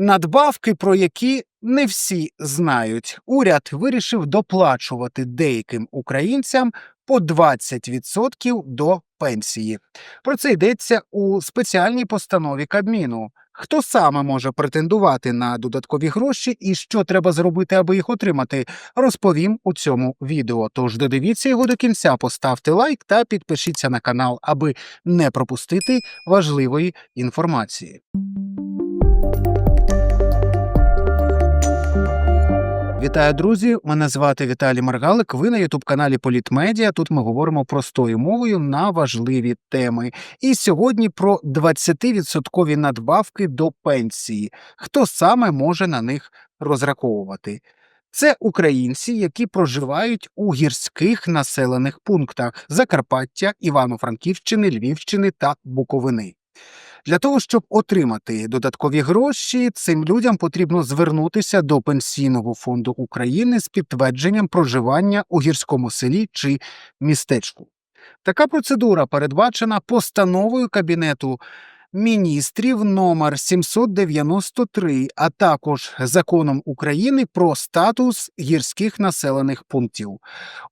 Надбавки, про які не всі знають. Уряд вирішив доплачувати деяким українцям по 20% до пенсії. Про це йдеться у спеціальній постанові Кабміну. Хто саме може претендувати на додаткові гроші і що треба зробити, аби їх отримати, розповім у цьому відео. Тож додивіться його до кінця, поставте лайк та підпишіться на канал, аби не пропустити важливої інформації. Вітаю, друзі! Мене звати Віталій Маргалик. Ви на ютуб-каналі Політмедіа. Тут ми говоримо простою мовою на важливі теми. І сьогодні про 20% надбавки до пенсії. Хто саме може на них розраховувати? Це українці, які проживають у гірських населених пунктах Закарпаття, Івано-Франківщини, Львівщини та Буковини. Для того, щоб отримати додаткові гроші, цим людям потрібно звернутися до Пенсійного фонду України з підтвердженням проживання у гірському селі чи містечку. Така процедура передбачена постановою Кабінету міністрів номер 793, а також законом України про статус гірських населених пунктів.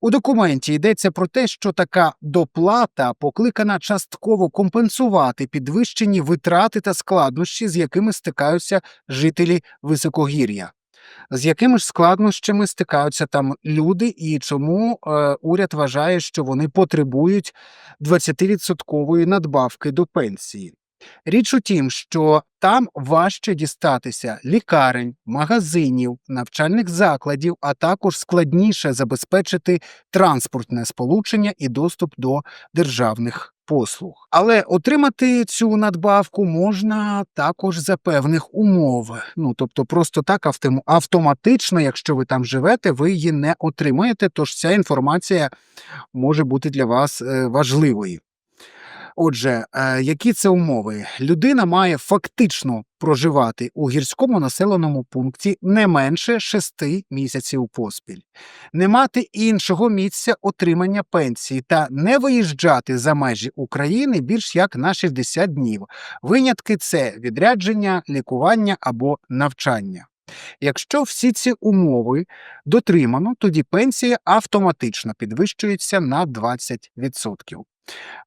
У документі йдеться про те, що така доплата покликана частково компенсувати підвищені витрати та складнощі, з якими стикаються жителі високогір'я. З якими ж складнощами стикаються там люди, і чому е, уряд вважає, що вони потребують 20% надбавки до пенсії? Річ у тім, що там важче дістатися лікарень, магазинів, навчальних закладів, а також складніше забезпечити транспортне сполучення і доступ до державних послуг. Але отримати цю надбавку можна також за певних умов. Ну тобто, просто так автом- автоматично, якщо ви там живете, ви її не отримаєте. Тож ця інформація може бути для вас е, важливою. Отже, е, які це умови? Людина має фактично проживати у гірському населеному пункті не менше 6 місяців поспіль, не мати іншого місця отримання пенсії та не виїжджати за межі України більш як на 60 днів. Винятки це відрядження, лікування або навчання. Якщо всі ці умови дотримано, тоді пенсія автоматично підвищується на 20%.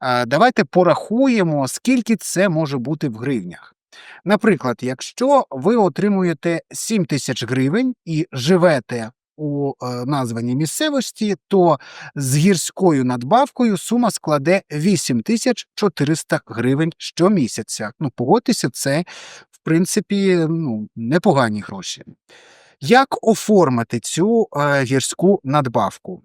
Е, Давайте порахуємо, скільки це може бути в гривнях. Наприклад, якщо ви отримуєте 7 тисяч гривень і живете у е, названій місцевості, то з гірською надбавкою сума складе 8 тисяч 400 гривень щомісяця. Ну, погодьтеся, це в принципі ну, непогані гроші. Як оформити цю е, гірську надбавку?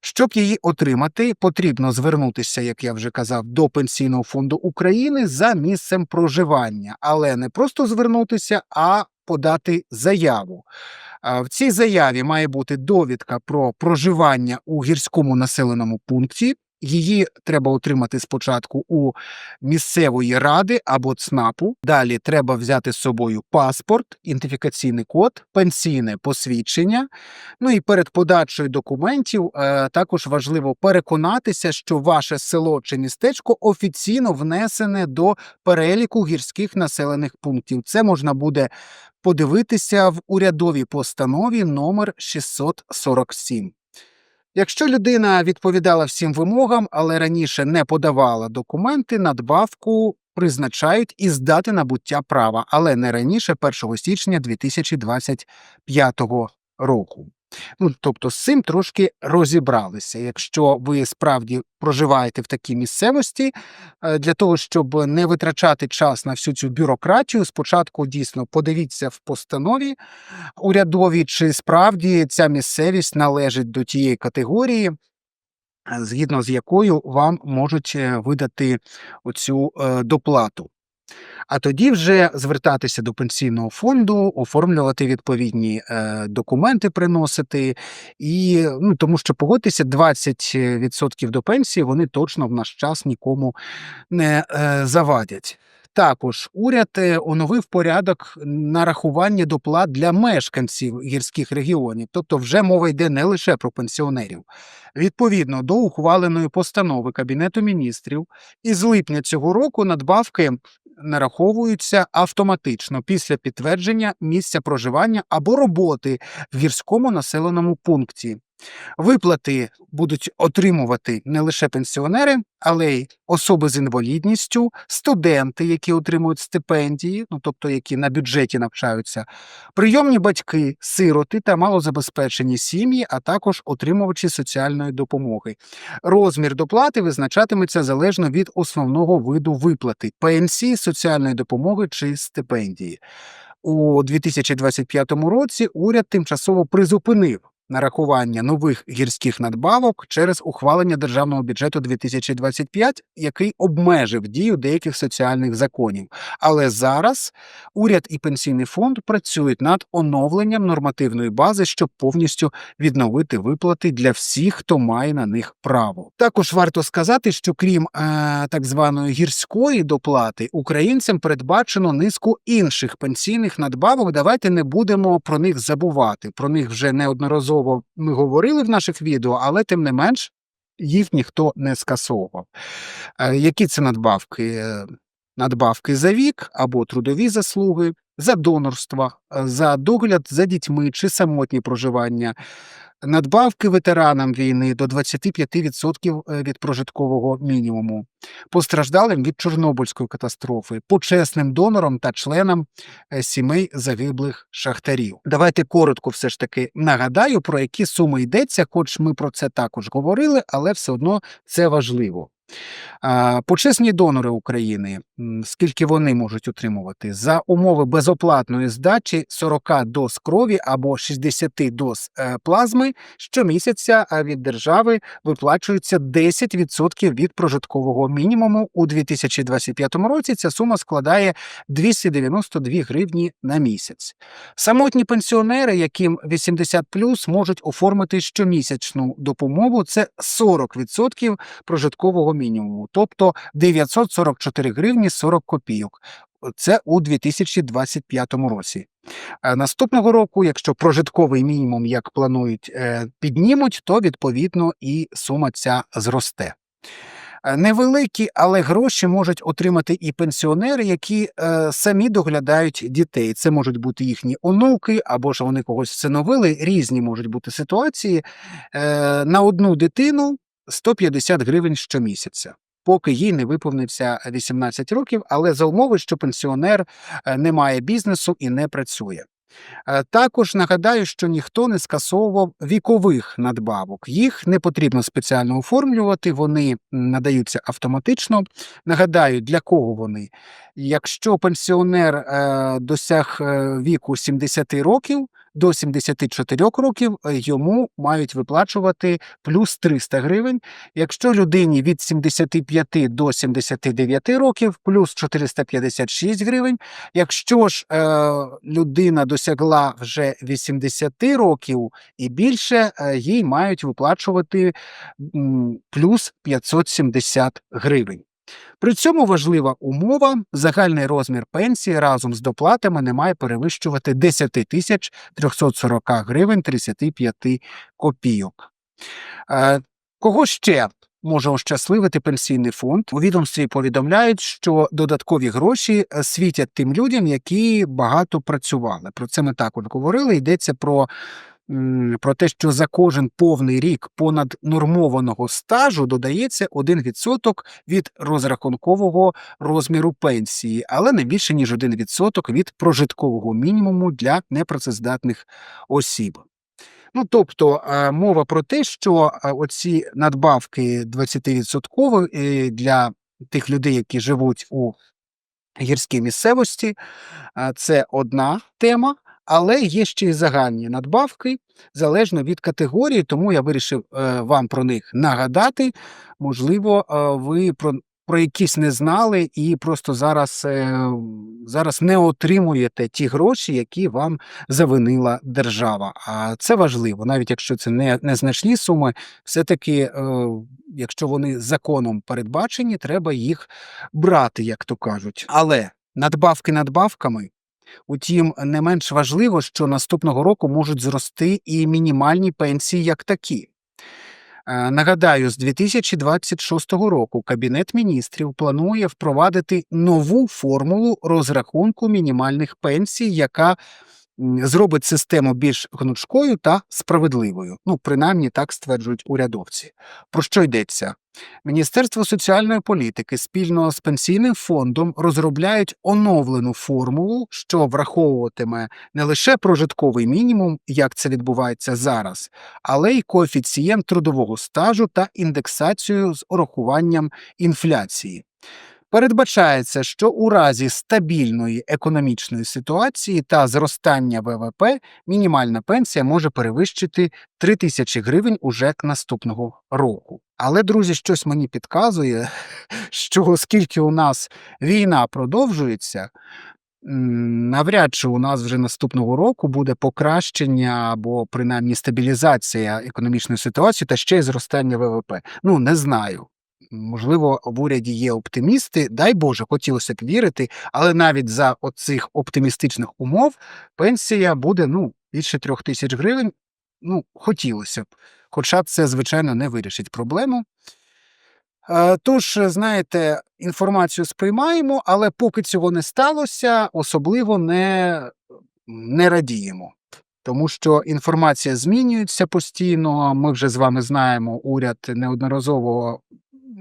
Щоб її отримати, потрібно звернутися, як я вже казав, до Пенсійного фонду України за місцем проживання, але не просто звернутися, а подати заяву. В цій заяві має бути довідка про проживання у гірському населеному пункті. Її треба отримати спочатку у місцевої ради або ЦНАПу. Далі треба взяти з собою паспорт, ідентифікаційний код, пенсійне посвідчення. Ну і перед подачею документів е, також важливо переконатися, що ваше село чи містечко офіційно внесене до переліку гірських населених пунктів. Це можна буде подивитися в урядовій постанові номер 647. Якщо людина відповідала всім вимогам, але раніше не подавала документи, надбавку призначають із дати набуття права, але не раніше 1 січня 2025 року. Ну, тобто з цим трошки розібралися. Якщо ви справді проживаєте в такій місцевості, е, для того, щоб не витрачати час на всю цю бюрократію, спочатку дійсно подивіться в постанові урядовій, чи справді ця місцевість належить до тієї категорії, згідно з якою вам можуть е, видати оцю е, доплату. А тоді вже звертатися до пенсійного фонду, оформлювати відповідні е, документи, приносити. І ну, тому що погодьтеся, 20% до пенсії вони точно в наш час нікому не е, завадять. Також уряд е, оновив порядок нарахування доплат для мешканців гірських регіонів, тобто вже мова йде не лише про пенсіонерів. Відповідно до ухваленої постанови Кабінету міністрів, із липня цього року надбавки нараховуються автоматично після підтвердження місця проживання або роботи в гірському населеному пункті. Виплати будуть отримувати не лише пенсіонери, але й особи з інвалідністю, студенти, які отримують стипендії, ну тобто які на бюджеті навчаються, прийомні батьки, сироти та малозабезпечені сім'ї, а також отримувачі соціальної допомоги. Розмір доплати визначатиметься залежно від основного виду виплати пенсії, соціальної допомоги чи стипендії. У 2025 році уряд тимчасово призупинив нарахування нових гірських надбавок через ухвалення державного бюджету 2025, який обмежив дію деяких соціальних законів. Але зараз уряд і пенсійний фонд працюють над оновленням нормативної бази, щоб повністю відновити виплати для всіх, хто має на них право. Також варто сказати, що крім е, так званої гірської доплати, українцям передбачено низку інших пенсійних надбавок. Давайте не будемо про них забувати. Про них вже неодноразово ми говорили в наших відео, але тим не менш їх ніхто не скасовував. Е, Які це надбавки? Е, Надбавки за вік або трудові заслуги, за донорство, е, за догляд за дітьми чи самотні проживання, надбавки ветеранам війни до 25% е, від прожиткового мінімуму, постраждалим від Чорнобильської катастрофи, почесним донорам та членам е, сімей загиблих шахтарів. Давайте коротко все ж таки нагадаю, про які суми йдеться, хоч ми про це також говорили, але все одно це важливо. Почесні донори України, скільки вони можуть отримувати за умови безоплатної здачі 40 доз крові або 60 доз е, плазми щомісяця від держави виплачується 10% від прожиткового мінімуму. У 2025 році ця сума складає 292 гривні на місяць. Самотні пенсіонери, яким 80+, можуть оформити щомісячну допомогу. Це 40% прожиткового мінімуму, тобто 944 гривні 40 копійок. Це у 2025 році. Е, Наступного року, якщо прожитковий мінімум, як планують, е, піднімуть, то відповідно і сума ця зросте. Е, Невеликі, але гроші можуть отримати і пенсіонери, які е, самі доглядають дітей. Це можуть бути їхні онуки, або ж вони когось всиновили. Різні можуть бути ситуації. Е, на одну дитину 150 гривень щомісяця, поки їй не виповнився 18 років, але за умови, що пенсіонер е, не має бізнесу і не працює. Е, Також нагадаю, що ніхто не скасовував вікових надбавок. Їх не потрібно спеціально оформлювати, вони надаються автоматично. Нагадаю, для кого вони? Якщо пенсіонер е, досяг віку 70 років, до 74 років е, йому мають виплачувати плюс 300 гривень. Якщо людині від 75 до 79 років, плюс 456 гривень. Якщо ж е, людина досягла вже 80 років і більше, е, їй мають виплачувати плюс 570 гривень. При цьому важлива умова: загальний розмір пенсії разом з доплатами не має перевищувати 10 тисяч 340 гривень 35 копійок. Е, Кого ще може ощасливити пенсійний фонд? У відомстві повідомляють, що додаткові гроші е, світять тим людям, які багато працювали. Про це ми також говорили. Йдеться про. Про те, що за кожен повний рік понад нормованого стажу додається 1% від розрахункового розміру пенсії, але не більше ніж 1% від прожиткового мінімуму для непрацездатних осіб. Ну, тобто мова про те, що оці надбавки 20% е, для тих людей, які живуть у гірській місцевості, це одна тема. Але є ще й загальні надбавки залежно від категорії, тому я вирішив е, вам про них нагадати. Можливо, е, ви про про якісь не знали, і просто зараз, е, зараз не отримуєте ті гроші, які вам завинила держава. А це важливо, навіть якщо це не незначні суми, все-таки, якщо вони законом передбачені, треба їх брати, як то кажуть. Але надбавки надбавками. Утім, не менш важливо, що наступного року можуть зрости і мінімальні пенсії як такі. Е, Нагадаю, з 2026 року Кабінет міністрів планує впровадити нову формулу розрахунку мінімальних пенсій, яка зробить систему більш гнучкою та справедливою. Ну, принаймні так стверджують урядовці. Про що йдеться? Міністерство соціальної політики спільно з пенсійним фондом розробляють оновлену формулу, що враховуватиме не лише прожитковий мінімум, як це відбувається зараз, але й коефіцієнт трудового стажу та індексацію з урахуванням інфляції. Передбачається, що у разі стабільної економічної ситуації та зростання ВВП мінімальна пенсія може перевищити 3 тисячі гривень уже наступного року. Але, друзі, щось мені підказує, що оскільки у нас війна продовжується, навряд чи у нас вже наступного року буде покращення або принаймні стабілізація економічної ситуації та ще й зростання ВВП. Ну, не знаю. Можливо, в уряді є оптимісти, дай Боже, хотілося б вірити, але навіть за оцих оптимістичних умов пенсія буде ну, більше трьох тисяч гривень. Ну, хотілося б. Хоча це, звичайно, не вирішить проблему. Е, Тож, знаєте, інформацію сприймаємо, але поки цього не сталося, особливо не, не радіємо. Тому що інформація змінюється постійно. Ми вже з вами знаємо, уряд неодноразово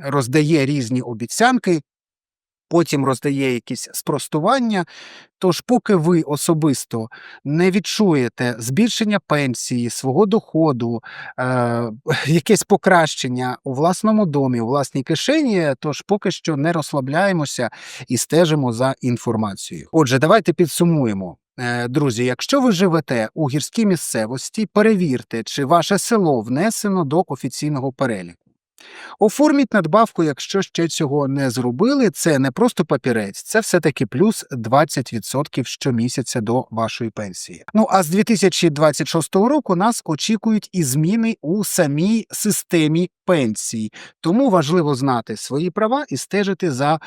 роздає різні обіцянки, потім роздає якісь спростування. Тож, поки ви особисто не відчуєте збільшення пенсії, свого доходу, е, якесь покращення у власному домі, у власній кишені, тож поки що не розслабляємося і стежимо за інформацією. Отже, давайте підсумуємо. Е, Друзі, якщо ви живете у гірській місцевості, перевірте, чи ваше село внесено до офіційного переліку. Оформіть надбавку, якщо ще цього не зробили. Це не просто папірець, це все-таки плюс 20% щомісяця до вашої пенсії. Ну а з 2026 року нас очікують і зміни у самій системі пенсій. Тому важливо знати свої права і стежити за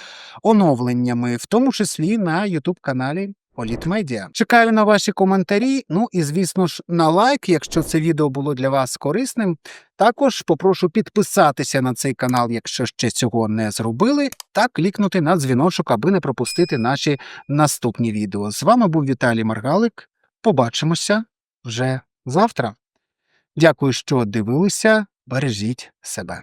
оновленнями, в тому числі на youtube каналі Політмедіа. Чекаю на ваші коментарі. Ну і звісно ж на лайк, якщо це відео було для вас корисним. Також попрошу підписатися на цей канал, якщо ще цього не зробили, та клікнути на дзвіночок, аби не пропустити наші наступні відео. З вами був Віталій Маргалик. Побачимося вже завтра. Дякую, що дивилися. Бережіть себе.